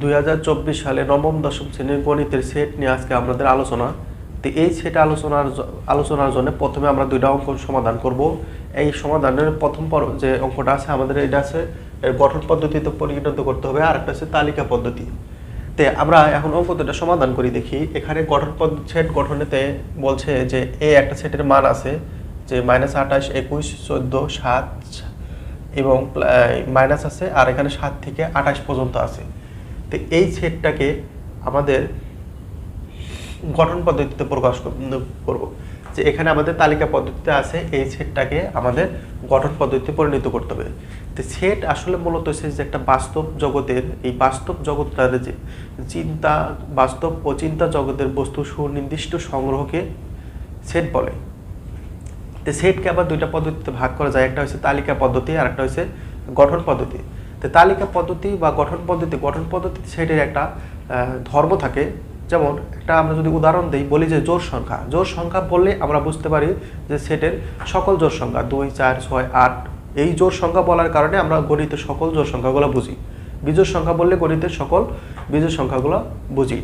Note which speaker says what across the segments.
Speaker 1: দুই হাজার চব্বিশ সালে নবম, দশম শ্রেণির গণিতের সেট নিয়ে আজকে আমাদের আলোচনা। তো এই সেট আলোচনার আলোচনার জন্য প্রথমে আমরা দুইটা অঙ্ক সমাধান করব। এই সমাধানের প্রথম পর যে অঙ্কটা আছে, আমাদের এটা আছে, এর গঠন পদ্ধতিতে পরিণত করতে হবে আর একটা আছে তালিকা পদ্ধতি। তে আমরা এখন অঙ্ক দুটা সমাধান করি দেখি। এখানে গঠন পদ্ধতি সেট গঠনেতে বলছে যে এ একটা সেটের মান আছে, যে মাইনাস আঠাশ, একুশ, চোদ্দ, সাত এবং মাইনাস আছে, আর এখানে সাত থেকে আঠাশ পর্যন্ত আছে। তো এই সেটটাকে আমাদের গঠন পদ্ধতিতে প্রকাশ করব। যে এখানে আমাদের তালিকা পদ্ধতিতে আছে, এই সেটটাকে আমাদের গঠন পদ্ধতিতে পরিণত করতে হবে। তো সেট আসলে মূলত সে যে একটা বাস্তব জগতের, এই বাস্তব জগৎটার যে চিন্তা, বাস্তব ও চিন্তা জগতের বস্তু সুনির্দিষ্ট সংগ্রহকে সেট বলে। তো সেটকে আবার দুইটা পদ্ধতিতে ভাগ করা যায়। একটা হচ্ছে তালিকা পদ্ধতি আর একটা হচ্ছে গঠন পদ্ধতি। তো তালিকা পদ্ধতি বা গঠন পদ্ধতি গঠন পদ্ধতি সেটের একটা ধর্ম থাকে। যেমন একটা আমরা যদি উদাহরণ দিই, বলি যে জোর সংখ্যা। জোর সংখ্যা বললে আমরা বুঝতে পারি যে সেটের সকল জোর সংখ্যা, দুই, চার, ছয়, আট, এই জোর সংখ্যা বলার কারণে আমরা গণিতের সকল জোর সংখ্যাগুলো বুঝি। বিজোড় সংখ্যা বললে গণিতের সকল বিজোড় সংখ্যাগুলো বুঝি।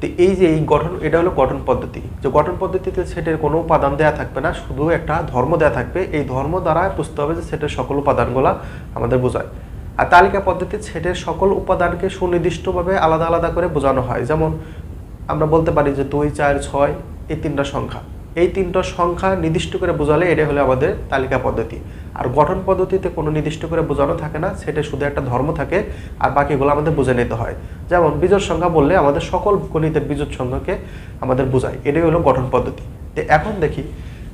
Speaker 1: তো এই যে এই গঠন, এটা হলো গঠন পদ্ধতি। যে গঠন পদ্ধতিতে সেটের কোনো উপাদান দেয়া থাকবে না, শুধু একটা ধর্ম দেয়া থাকবে। এই ধর্ম দ্বারা বুঝতে হবে যে সেটের সকল উপাদানগুলো আমাদের বোঝায়। আর তালিকা পদ্ধতি সেটের সকল উপাদানকে সুনির্দিষ্টভাবে আলাদা আলাদা করে বোঝানো হয়। যেমন আমরা বলতে পারি যে দুই, চার, ছয়, এই তিনটা সংখ্যা। এই তিনটা সংখ্যা নির্দিষ্ট করে বোঝালে এটা হলো আমাদের তালিকা পদ্ধতি। আর গঠন পদ্ধতিতে কোনো নির্দিষ্ট করে বোঝানো থাকে না সেটা শুধু একটা ধর্ম থাকে আর বাকিগুলো আমাদের বুঝে নিতে হয়। যেমন বীজোর সংখ্যা বললে আমাদের সকল গণিতের বীজোর সংখ্যাকে আমাদের বোঝায়। এটাই হলো গঠন পদ্ধতি। তো এখন দেখি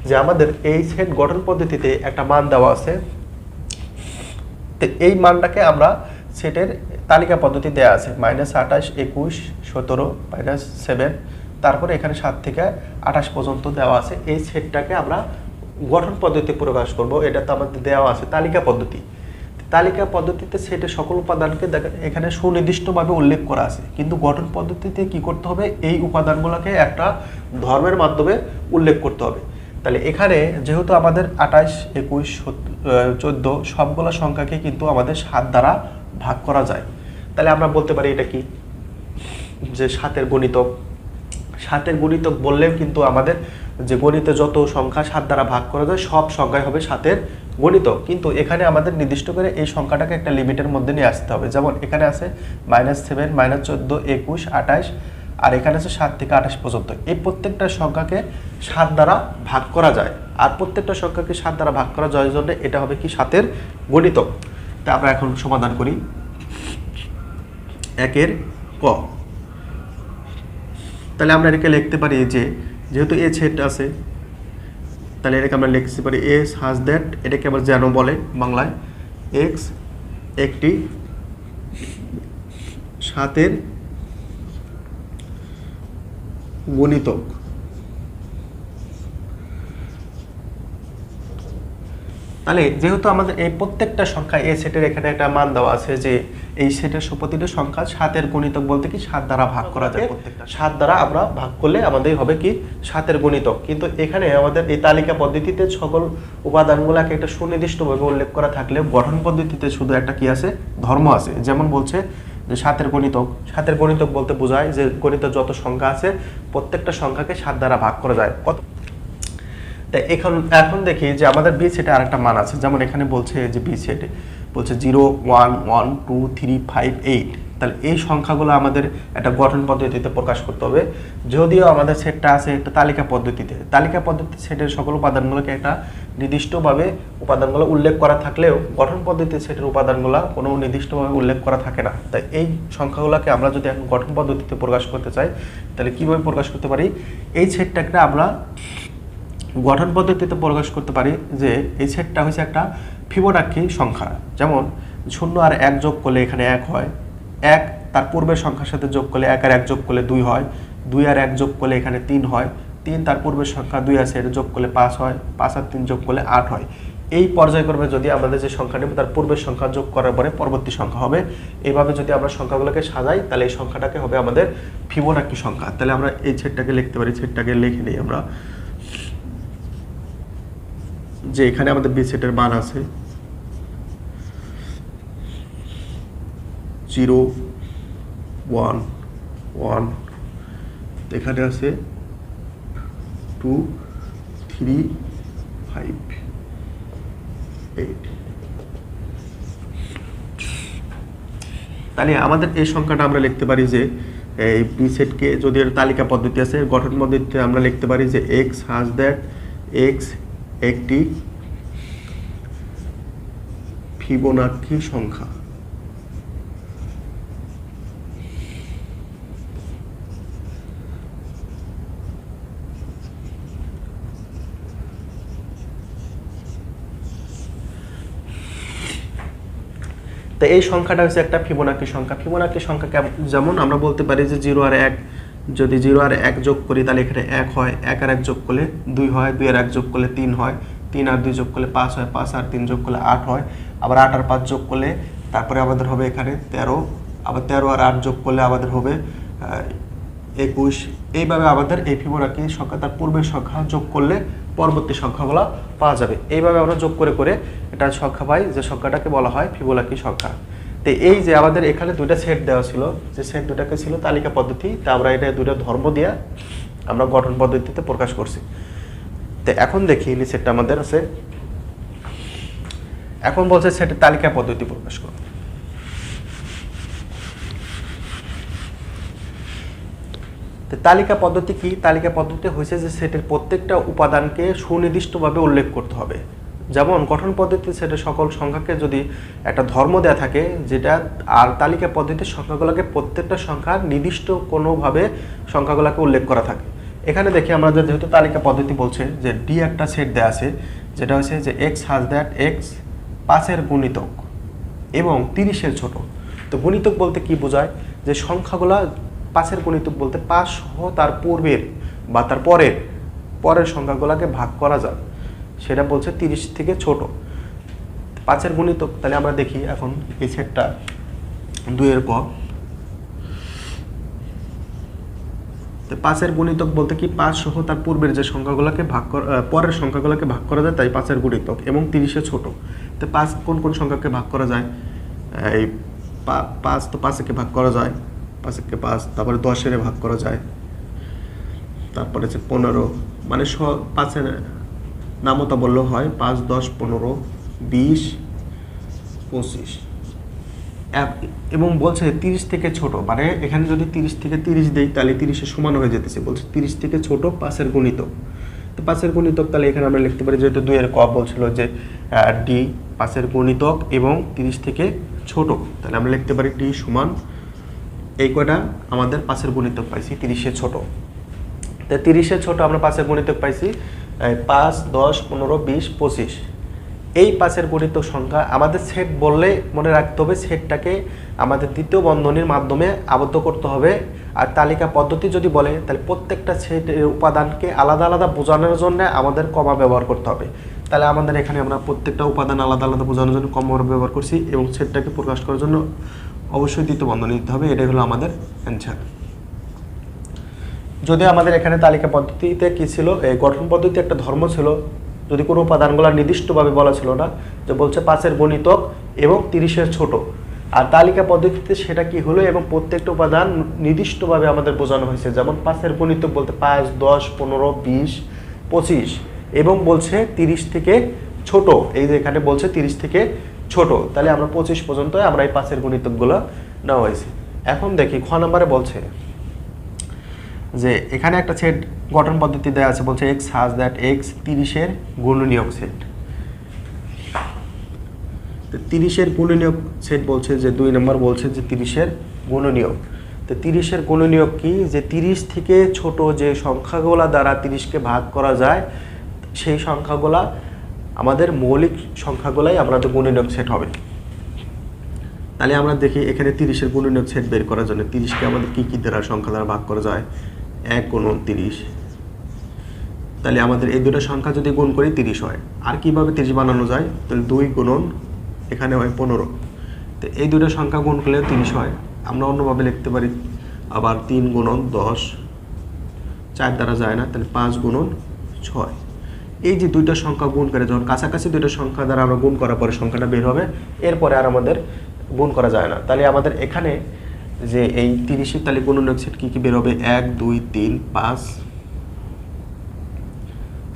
Speaker 1: যে আমাদের এই সেট গঠন পদ্ধতিতে একটা মান দেওয়া আছে এই মানটাকে আমরা সেটের তালিকা পদ্ধতি দেওয়া আছে মাইনাস আঠাশ, একুশ, সতেরো মাইনাস সেভেন তারপরে এখানে সাত থেকে আঠাশ পর্যন্ত দেওয়া আছে। এই সেটটাকে আমরা গঠন পদ্ধতিতে প্রকাশ করব এটা তো আমাদের দেওয়া আছে তালিকা পদ্ধতি। তালিকা পদ্ধতিতে সেটের সকল উপাদানকে এখানে সুনির্দিষ্টভাবে উল্লেখ করা আছে, কিন্তু গঠন পদ্ধতিতে কি করতে হবে? এই উপাদানগুলোকে একটা ধর্মের মাধ্যমে উল্লেখ করতে হবে। তাহলে এখানে যেহেতু আমাদের আঠাশ, একুশ চোদ্দ, সবগুলো সংখ্যাকে কিন্তু আমাদের সাত দ্বারা ভাগ করা যায়। তাহলে আমরা বলতে পারি এটা কি? যে সাতের গণিতক। সাতের গণিতক বললেও কিন্তু আমাদের যে গণিতে যত সংখ্যা সাত দ্বারা ভাগ করা যায়, সব সংখ্যাই হবে সাতের গণিত কিন্তু এখানে আমাদের নির্দিষ্ট করে এই সংখ্যাটাকে একটা লিমিটের মধ্যে নিয়ে আসতে হবে। যেমন এখানে আছে মাইনাস সেভেন, মাইনাস চোদ্দ, একুশ, আঠাশ আর এখানে আছে সাত থেকে আঠাশ পর্যন্ত। এই প্রত্যেকটা সংখ্যাকে সাত দ্বারা ভাগ করা যায়। আর প্রত্যেকটা সংখ্যাকে সাত দ্বারা ভাগ করা যায় জন্য এটা হবে কি সাতের গণিত তা আমরা এখন সমাধান করি। একের ক। তাহলে আমরা এটাকে লিখতে পারি যে, যেহেতু এ সেট আছে, তাহলে এটাকে আমরা লিখতে পারি এস হাজ দ্যাট এটাকে আবার যেন বলে বাংলায় এক্স একটি সাতের গণিতক। তাহলে যেহেতু আমাদের এই প্রত্যেকটা সংখ্যা এ সেটের এখানে একটা মান দেওয়া আছে যে এই সেটের প্রতিটা সংখ্যা সাতের গণিতক বলতে কি সাত দ্বারা ভাগ করা যায় প্রত্যেকটা। সাত দ্বারা আমরা ভাগ করলে আমাদের হবে কি সাতের গণিতক। কিন্তু এখানে আমাদের এই তালিকা পদ্ধতিতে সকল উপাদানগুলোকে একটা সুনির্দিষ্টভাবে উল্লেখ করা থাকলে গঠন পদ্ধতিতে শুধু একটা কি আছে? ধর্ম আছে। যেমন বলছে যে সাতের গণিতক। সাতের গণিতক বলতে বোঝায় যে গণিত যত সংখ্যা আছে, প্রত্যেকটা সংখ্যাকে সাত দ্বারা ভাগ করা যায়। কত তাই এখন এখন দেখি যে আমাদের বি সেটে আরেকটা মান আছে। যেমন এখানে বলছে যে বি সেটে বলছে zero one one two three five eight তাহলে এই সংখ্যাগুলো আমাদের একটা গঠন পদ্ধতিতে প্রকাশ করতে হবে। যদিও আমাদের সেটটা আছে একটা তালিকা পদ্ধতিতে। তালিকা পদ্ধতি সেটের সকল উপাদানগুলোকে একটা নির্দিষ্টভাবে উপাদানগুলো উল্লেখ করা থাকলেও গঠন পদ্ধতিতে সেটের উপাদানগুলো কোনো নির্দিষ্টভাবে উল্লেখ করা থাকে না। তাই এই সংখ্যাগুলোকে আমরা যদি এখন গঠন পদ্ধতিতে প্রকাশ করতে চাই, তাহলে কীভাবে প্রকাশ করতে পারি? এই সেটটাকে আমরা গঠন পদ্ধতিতে প্রকাশ করতে পারি যে এই সেটটা হচ্ছে একটা ফিবোনাক্ষী সংখ্যা। যেমন শূন্য আর এক যোগ করলে এখানে এক হয়। এক, তার পূর্বের সংখ্যার সাথে যোগ করলে এক আর এক যোগ করলে দুই হয়। দুই আর এক যোগ করলে এখানে তিন হয়। তিন, তার পূর্বের সংখ্যা দুই আছে, এটা যোগ করলে পাঁচ হয়। পাঁচ আর তিন যোগ করলে আট হয়। এই পর্যায়ক্রমে যদি আমাদের যে সংখ্যা নেব, তার পূর্বের সংখ্যা যোগ করার পরে পরবর্তী সংখ্যা হবে। এইভাবে যদি আমরা সংখ্যাগুলোকে সাজাই, তাহলে এই সংখ্যাটাকে হবে আমাদের ফিবোনাক্ষী সংখ্যা। তাহলে আমরা এই সেটটাকে লিখতে পারি সেটটাকে লিখে নিই আমরা। যে এখানে আমাদের বি সেটের মান আছে জিরো, ওয়ান ওয়ান। এখানে আছে টু, থ্রি, ফাইভ, এইট। তাহলে আমাদের এই সংখ্যাটা আমরা লিখতে পারি যে, এই বি সেটকে যদি তালিকা পদ্ধতি আছে গঠন পদ্ধতিতে আমরা লিখতে পারি যে এক্স হাজ দ্যাট এক্স একটি ফিবোনাক্কি সংখ্যা। তো এই সংখ্যাটা হচ্ছে একটা ফিবোনাকি সংখ্যা। ফিবোনাকি সংখ্যা যেমন আমরা বলতে পারি যে জিরো আর এক, যদি জিরো আর এক যোগ করি তাহলে এখানে এক হয়। এক আর এক যোগ করলে দুই হয়, দুই আর এক যোগ করলে তিন হয়, তিন আর দুই যোগ করলে পাঁচ হয়, পাঁচ আর তিন যোগ করলে আট হয়। আবার আট আর পাঁচ যোগ করলে তারপরে আমাদের হবে এখানে তেরো, আবার তেরো আর আট যোগ করলে আমাদের হবে একুশ। এইভাবে আমাদের এই ফিবোনাকি সংখ্যা, তার পূর্বের সংখ্যা যোগ করলে পরবর্তী সংখ্যাগুলো পাওয়া যাবে। এইভাবে আমরা যোগ করে করে এটা সংখ্যা পাই, যে সংখ্যাটাকে বলা হয় ফিবোনাকি সংখ্যা। তো এই যে আমাদের এখানে দুইটা সেট দেওয়া ছিল, যে সেট দুটাকে ছিল তালিকা পদ্ধতি, তা আমরা এটা দুইটা ধর্ম দিয়ে আমরা গঠন পদ্ধতিতে প্রকাশ করছি। তো এখন দেখি সেটটা আমাদের আছে। এখন বলছে সেটের তালিকা পদ্ধতি প্রকাশ করো। তালিকা পদ্ধতি কি? তালিকা পদ্ধতি হয়েছে যে সেটের প্রত্যেকটা উপাদানকে সুনির্দিষ্টভাবে উল্লেখ করতে হবে। যেমন গঠন পদ্ধতি সেটের সকল সংখ্যাকে যদি একটা ধর্ম দেয়া থাকে, যেটা আর তালিকা পদ্ধতির সংখ্যাগুলোকে প্রত্যেকটা সংখ্যার নির্দিষ্ট কোনোভাবে সংখ্যাগুলোকে উল্লেখ করা থাকে। এখানে দেখি আমরা যেহেতু তালিকা পদ্ধতি বলছে, যে ডি একটা সেট দেয়া আছে, যেটা হচ্ছে যে এক্স হাজ দ্যাট এক্স পাঁচের গুণিতক এবং তিরিশের ছোট। তো গুণিতক বলতে কি বোঝায়? যে সংখ্যাগুলা পাঁচের গুণিতক বলতে পাঁচ সহ তার পূর্বের বা তার পরের। পরের সংখ্যাগুলোকে ভাগ করা যায় সেটা বলছে তিরিশ থেকে ছোট। পাঁচের গুণিতক তাহলে আমরা দেখি এখন এই সেটটা দুইয়ের ক তো পাঁচের গুণিতক বলতে কি পাঁচ সহ তার পূর্বের যে সংখ্যাগুলোকে ভাগ করা পরের সংখ্যাগুলোকে ভাগ করা যায়, তাই পাঁচের গুণিতক এবং তিরিশে ছোট। তো পাঁচ কোন কোন সংখ্যাকে ভাগ করা যায়? এই পাঁচ তো পাঁচকে ভাগ করা যায়। পাঁচকে পাঁচ, তারপরে দশের ভাগ করা যায়। তারপরে হচ্ছে পনেরো মানে স, পাঁচের নামতা বললেও হয় পাঁচ, দশ, পনেরো, বিশ, পঁচিশ। এব- বলছে তিরিশ থেকে ছোট মানে এখানে যদি তিরিশ থেকে তিরিশ দেই, তাহলে তিরিশে সমান হয়ে যেতেছে। বলছে তিরিশ থেকে ছোট, পাঁচের গুণিতক। তো পাঁচের গুণিতক তাহলে এখানে আমরা লিখতে পারি, যেহেতু দুইয়ের ক বলছিল যে ডি পাঁচের গুণিতক এবং তিরিশ থেকে ছোট। তাহলে আমরা লিখতে পারি ডি সমান এই কয়টা? আমাদের পাঁচের গুণিতক পাইছি, তিরিশে ছোট। তো তিরিশে ছোট আমরা পাঁচের গণিতক পাইছি পাঁচ, দশ, পনেরো, বিশ, পঁচিশ। এই পাঁচের গণিত সংখ্যা আমাদের সেট বললে মনে রাখতে হবে, সেটটাকে আমাদের দ্বিতীয় বন্ধনীর মাধ্যমে আবদ্ধ করতে হবে। আর তালিকা পদ্ধতি যদি বলে, তাহলে প্রত্যেকটা সেটের উপাদানকে আলাদা আলাদা বোঝানোর জন্য আমাদের কমা ব্যবহার করতে হবে। তাহলে আমাদের এখানে আমরা প্রত্যেকটা উপাদান আলাদা আলাদা বোঝানোর জন্য কমা ব্যবহার করছি এবং সেটটাকে প্রকাশ করার জন্য অবশ্যই দ্বিতীয় বন্ধনী দিতে হবে, এটাই হলো আমাদের অ্যান্সার যদি আমাদের এখানে তালিকা পদ্ধতিতে কি ছিল? এই গঠন পদ্ধতি একটা ধর্ম ছিল, যদি কোনো উপাদানগুলো নির্দিষ্টভাবে বলা ছিল না, যে বলছে পাঁচের গণিতক এবং তিরিশের ছোট। আর তালিকা পদ্ধতিতে সেটা কি হলো এবং প্রত্যেকটা উপাদান নির্দিষ্টভাবে আমাদের বোঝানো হয়েছে, যেমন পাঁচের গণিতক বলতে পাঁচ, দশ, পনেরো, বিশ, পঁচিশ এবং বলছে তিরিশ থেকে ছোট। এই যে এখানে বলছে তিরিশ থেকে ছোট, তাহলে আমরা পঁচিশ পর্যন্ত আমরা এই পাঁচের গণিতকগুলো নেওয়া হয়েছে। এখন দেখি খ নম্বরে বলছে যে এখানে একটা সেট গঠন পদ্ধতি দেওয়া আছে, বলছে এক্স হাজ দ্যাট এক্স তিরিশের গুণনীয়ক সেট তো তিরিশের গুণনীয়ক সেট বলছে যে, দুই নম্বর বলছে যে তিরিশের গুণনীয়ক। তো তিরিশের গুণনীয়ক কি? যে তিরিশ থেকে ছোট যে সংখ্যাগুলা দ্বারা তিরিশকে ভাগ করা যায়, সেই সংখ্যাগুলা আমাদের মৌলিক সংখ্যাগুলাই আমাদের গুণনীয়ক সেট হবে। তাহলে আমরা দেখি এখানে তিরিশের গুণনীয়ক সেট বের করার জন্য তিরিশকে আমাদের কী কী দ্বারা সংখ্যা দ্বারা ভাগ করা যায়? এক গুণন তিরিশ। তাহলে আমাদের এই দুটো সংখ্যা যদি গুণ করি তিরিশ হয়। আর কীভাবে তিরিশ বানানো যায়? তাহলে দুই গুণন এখানে হয় পনেরো। তো এই দুটো সংখ্যা গুণ করলে তিরিশ হয়। আমরা অন্যভাবে লিখতে পারি, আবার তিন গুণন দশ। চার দ্বারা যায় না, তাহলে পাঁচ গুণন ছয়। এই যে দুইটা সংখ্যা গুণ করে যখন কাছাকাছি দুইটা সংখ্যা দ্বারা আমরা গুণ করার পরে সংখ্যাটা বের হবে, এরপরে আর আমাদের গুণ করা যায় না। তাহলে আমাদের এখানে যে এই তিরিশের তাহলে গুণনীয়ক সেট কী কী বের হবে? এক, দুই, তিন, পাঁচ,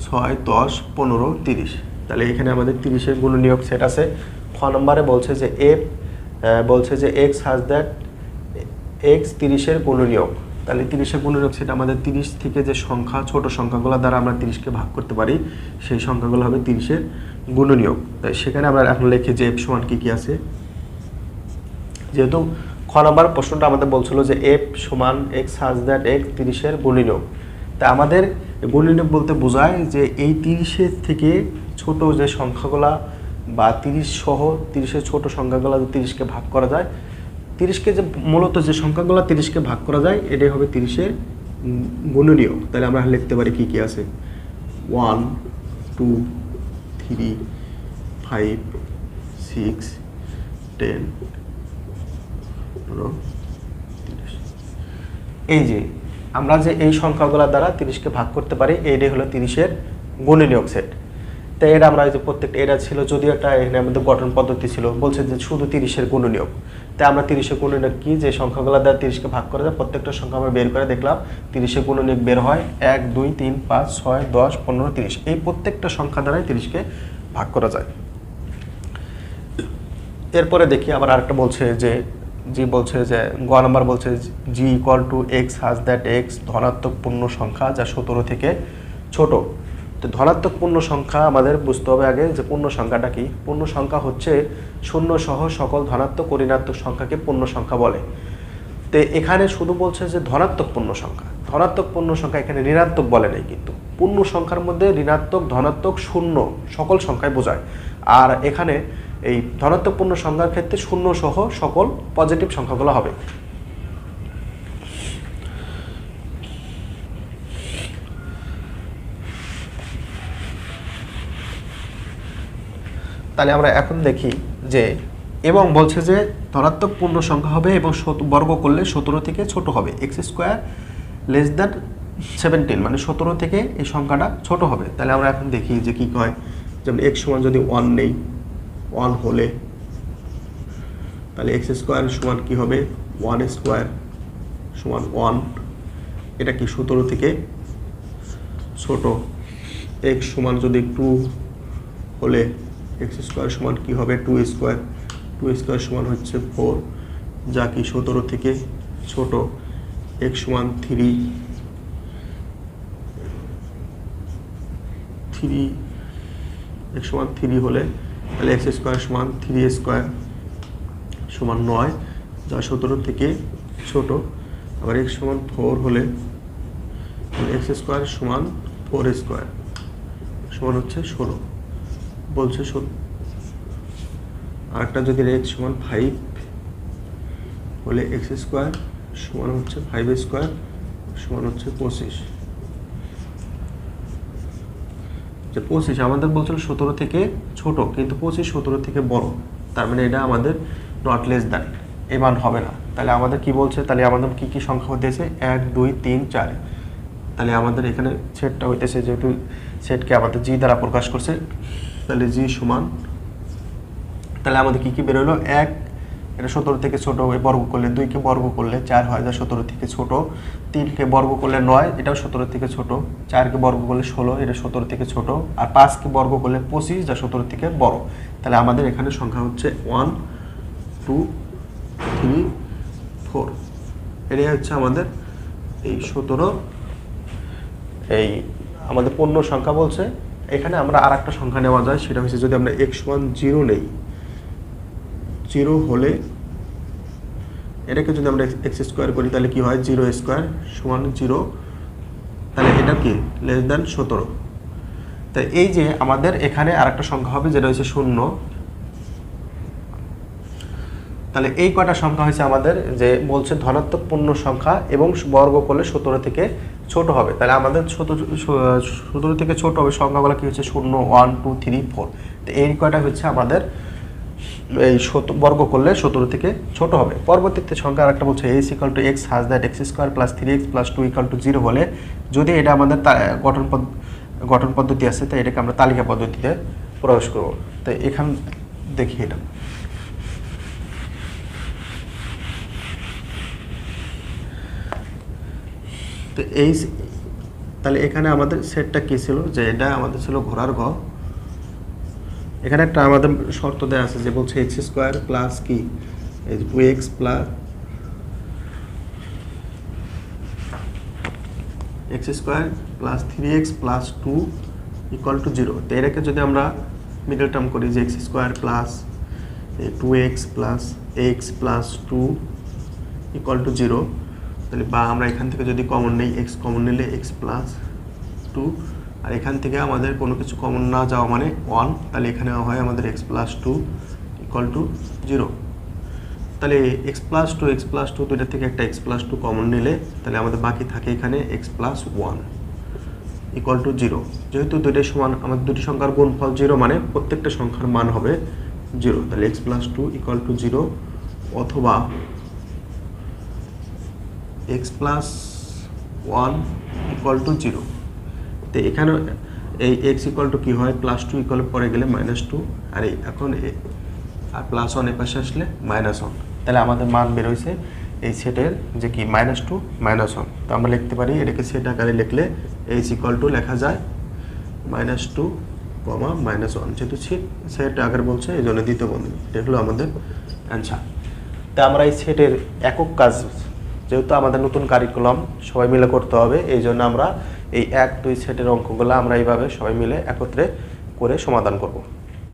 Speaker 1: ছয়, দশ, পনেরো, তিরিশ। তাহলে এখানে আমাদের তিরিশের গুণনীয়ক সেট আছে। খ নম্বরে বলছে যে এফ বলছে যে এক্স হাজ দ্যাট এক্স তিরিশের গুণনীয়ক তাহলে তিরিশের গুণনীয়ক সেটা আমাদের তিরিশ থেকে যে সংখ্যা, ছোট সংখ্যাগুলো দ্বারা আমরা তিরিশকে ভাগ করতে পারি, সেই সংখ্যাগুলো হবে তিরিশের গুণনীয়ক। তাই সেখানে আমরা এখন লিখি যে এফ সমান কী কী আছে? যেহেতু খ নম্বর প্রশ্নটা আমাদের বলছিল যে এফ সমান এক্স হাজ দ্যাট এক্স তিরিশের গুণনীয়ক। তা আমাদের গুণনীয়ক বলতে বোঝায় যে এই তিরিশের থেকে ছোট যে সংখ্যাগুলা বা তিরিশ সহ তিরিশের ছোট সংখ্যাগুলো তিরিশকে ভাগ করা যায় তিরিশকে যে মূলত যে সংখ্যাগুলো তিরিশকে ভাগ করা যায় এটাই হবে তিরিশের উম, গুণনীয়ক। তাহলে আমরা লিখতে পারি কি কি আছে? One two three five six ten. এই যে আমরা যে এই সংখ্যাগুলোর দ্বারা তিরিশকে ভাগ করতে পারি এইটাই হলো তিরিশের গুণনীয়ক সেট। তাই এটা আমরা যে প্রত্যেকটা এটা ছিল, যদিও একটা এখানে আমাদের গঠন পদ্ধতি ছিল, বলছে যে শুধু তিরিশের গুণনীয়ক। তাই আমরা তিরিশের গুণনীয়ক কি? যে সংখ্যাগুলো দ্বারা তিরিশকে ভাগ করা যায় প্রত্যেকটা সংখ্যা আমরা বের করে দেখলাম, তিরিশের গুণনীয়ক বের হয় এক, দুই, তিন, পাঁচ, ছয়, দশ, পনেরো, তিরিশ। এই প্রত্যেকটা সংখ্যা দ্বারাই তিরিশকে ভাগ করা যায়। এরপরে দেখি আবার আরেকটা বলছে যে, জি বলছে যে, গ নাম্বার বলছে G equal to x has that x ধনাত্মক পূর্ণ সংখ্যা যা সতেরো থেকে ছোট। তো ধনাত্মক পূর্ণ সংখ্যা আমাদের বুঝতে হবে আগে যে পূর্ণ সংখ্যাটা কি? পূর্ণ সংখ্যা হচ্ছে শূন্য সহ সকল ধনাত্মক ঋণাত্মক সংখ্যাকে পূর্ণ সংখ্যা বলে। তো এখানে শুধু বলছে যে ধনাত্মক পূর্ণ সংখ্যা। ধনাত্মক পূর্ণ সংখ্যা এখানে ঋণাত্মক বলে নেই কিন্তু। পূর্ণ সংখ্যার মধ্যে ঋণাত্মক, ধনাত্মক, শূন্য সকল সংখ্যায় বোঝায়। আর এখানে এই ধনাত্মক পূর্ণ সংখ্যার ক্ষেত্রে শূন্য সহ সকল পজিটিভ সংখ্যাগুলো হবে। তাহলে আমরা এখন দেখি যে, এবং বলছে যে ধনাত্মক পূর্ণ সংখ্যা হবে এবং বর্গ করলে সতেরো থেকে ছোট হবে। X square less than seventeen মানে সতেরো থেকে এই সংখ্যাটা ছোট হবে। তাহলে আমরা এখন দেখি যে কি হয়। যেমন এক্স সমান যদি ওয়ান নেই ওয়ান হলে, তাহলে এক্স স্কোয়ার সমান কী হবে? ওয়ান স্কোয়ার সমান ওয়ান এটা কি সতেরো থেকে ছোট? এক্স সমান যদি টু হলে এক্স স্কোয়ার সমান কি হবে টু স্কোয়ার টু স্কোয়ার সমান হচ্ছে ফোর যা কি সতেরো থেকে ছোট এক্স সমান থ্রি থ্রি এক্স সমান থ্রি হলে তাহলে এক্স স্কোয়ার সমান থ্রি স্কোয়ার সমান নয়, যা সতেরো থেকে ছোট। আবার এক্স সমান ফোর হলে এক্স স্কোয়ার সমান ফোর স্কোয়ার সমান হচ্ছে ষোলো। বলছে সত- আরেকটা যদি এক্স সমান ফাইভ হলে এক্স স্কোয়ার সমান হচ্ছে ফাইভ স্কোয়ার সমান হচ্ছে পঁচিশ। যে পঁচিশ আমাদের বলছিল সতেরো থেকে ছোট, কিন্তু পঁচিশ সতেরো থেকে বড়। তার মানে এটা আমাদের নট লেস দ্যান এই মান হবে না। তাহলে আমাদের কি বলছে? তাহলে আমাদের কি কি সংখ্যা হতেছে? এক, দুই, তিন, চার। তাহলে আমাদের এখানে সেটটা হইতেছে, যেহেতু সেটকে আমাদের জি দ্বারা প্রকাশ করছে। তাহলে জি সমান। তাহলে আমাদের কী কি বেরোলো এক, এটা সতেরো থেকে ছোট বর্গ করলে দুইকে বর্গ করলে চার হয় যা সতেরো থেকে ছোট। তিনকে বর্গ করলে নয়, এটাও সতেরো থেকে ছোট। চারকে বর্গ করলে ষোলো, এটা সতেরো থেকে ছোট। আর পাঁচকে বর্গ করলে পঁচিশ, যা সতেরো থেকে বড়। তাহলে আমাদের এখানে সংখ্যা হচ্ছে ওয়ান টু থ্রি ফোর এটাই হচ্ছে আমাদের এই সতেরো। এই আমাদের পূর্ণ সংখ্যা বলছে। এখানে আমরা আর একটা সংখ্যা নেওয়া যায়, সেটা হচ্ছে যদি আমরা এক্স ওয়ান জিরো নেই জিরো হলে এটাকে যদি আমরা এক্স স্কোয়ার করি, তাহলে কি হয়? জিরো স্কোয়ার সমান জিরো তাহলে এটা কি? লেস দেন সতেরো। তাই এই যে আমাদের এখানে আর একটা সংখ্যা হবে, যেটা হচ্ছে শূন্য। তাহলে এই কয়টা সংখ্যা হয়েছে আমাদের যে বলছে ধনাত্মক পূর্ণ সংখ্যা এবং বর্গ করলে সতেরো থেকে ছোট হবে। তাহলে আমাদের ছোট সতেরো থেকে ছোট হবে সংখ্যাগুলো কী হচ্ছে? শূন্য ওয়ান টু থ্রি ফোর তো এই কয়টা হচ্ছে আমাদের এই সত, বর্গ করলে সতেরো থেকে ছোট হবে। পরবর্তীতে সংখ্যা আরেকটা বলছে S equal to x has that x square plus three x plus two equal to zero হলে যদি এটা আমাদের গঠন পদ্ধ- গঠন পদ্ধতি আছে, তো এটাকে আমরা তালিকা পদ্ধতিতে প্রবেশ করব। তো এখান, দেখি এটা। তো এই তাহলে এখানে আমাদের সেটটা কী ছিল? যে এটা আমাদের ছিল ঘোড়ার ঘ। এখানে একটা আমাদের শর্ত দেওয়া আছে যে বলছে এক্স স্কোয়ার প্লাস কি? Two x plus x square plus three x plus two equal to zero তো এটাকে যদি আমরা মিডল টার্ম করি যে x square plus two x plus x plus two equal to zero তাহলে বা আমরা এখান থেকে যদি কমন নেই এক্স কমন নিলে এক্স প্লাস টু আর এখান থেকে আমাদের কোনো কিছু কমন না যাওয়া মানে ওয়ান তাহলে এখানে হয় আমাদের x plus two equal to zero তাহলে x plus two x plus two দুইটা থেকে একটা এক্স প্লাস টু কমন নিলে তাহলে আমাদের বাকি থাকে এখানে x plus one equal to zero যেহেতু দুইটাই সমান, আমাদের দুটি সংখ্যার গুণফল জিরো মানে প্রত্যেকটা সংখ্যার মান হবে জিরো তাহলে x plus two equal to zero অথবা x plus one equal to zero তো এখানে এই এক্স ইকুয়াল টু কী হয়? প্লাস টু ইকুয়াল পরে গেলে মাইনাস টু আর এই এখন আর প্লাস ওয়ান পাশে আসলে মাইনাস ওয়ান তাহলে আমাদের মান বেরোইছে এই সেটের যে কি? মাইনাস টু মাইনাস ওয়ান তো আমরা লিখতে পারি এটাকে সেট আকারে লিখলে এইচ ইকুয়াল টু লেখা যায় minus two comma minus one যেহেতু সেট আকারে বলছে, এই জন্য দ্বিতীয় বন্ধু এটা হলো আমাদের অ্যান্সার তা আমরা এই সেটের একক কাজ যেহেতু আমাদের নতুন কারিকুলাম সবাই মিলে করতে হবে, এই জন্য আমরা এই এক দুই সেটের অঙ্কগুলো আমরা এইভাবে সবাই মিলে একত্রে করে সমাধান করব।